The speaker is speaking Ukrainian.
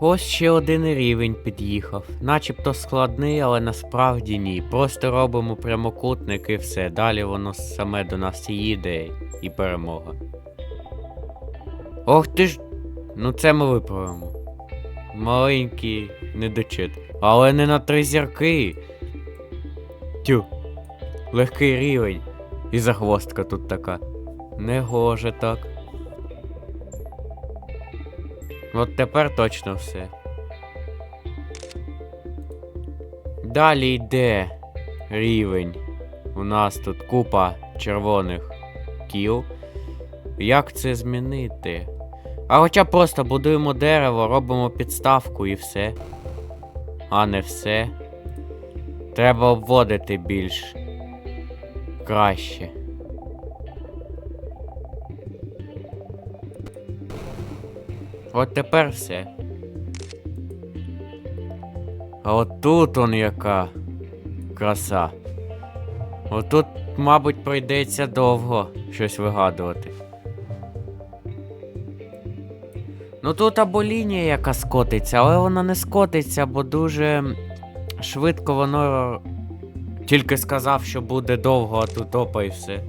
Ось ще один рівень під'їхав. Начебто складний, але насправді ні. Просто робимо прямокутник і все. Далі воно саме до нас їде і перемога. Ох ти ж. Ну це ми виправимо. Маленький недочит. Але не на три зірки. Тю. Легкий рівень. І загвоздка тут така. Не гоже так. От тепер точно все. Далі йде рівень. У нас тут купа червоних кіл. Як це змінити? А хоча просто будуємо дерево, робимо підставку і все. А не все. Треба обводити більш краще. От тепер все. А от тут он яка краса. Отут, мабуть, прийдеться довго щось вигадувати. Ну тут або лінія яка скотиться, але вона не скотиться, бо дуже швидко воно тільки сказав, що буде довго, а тут опа і все.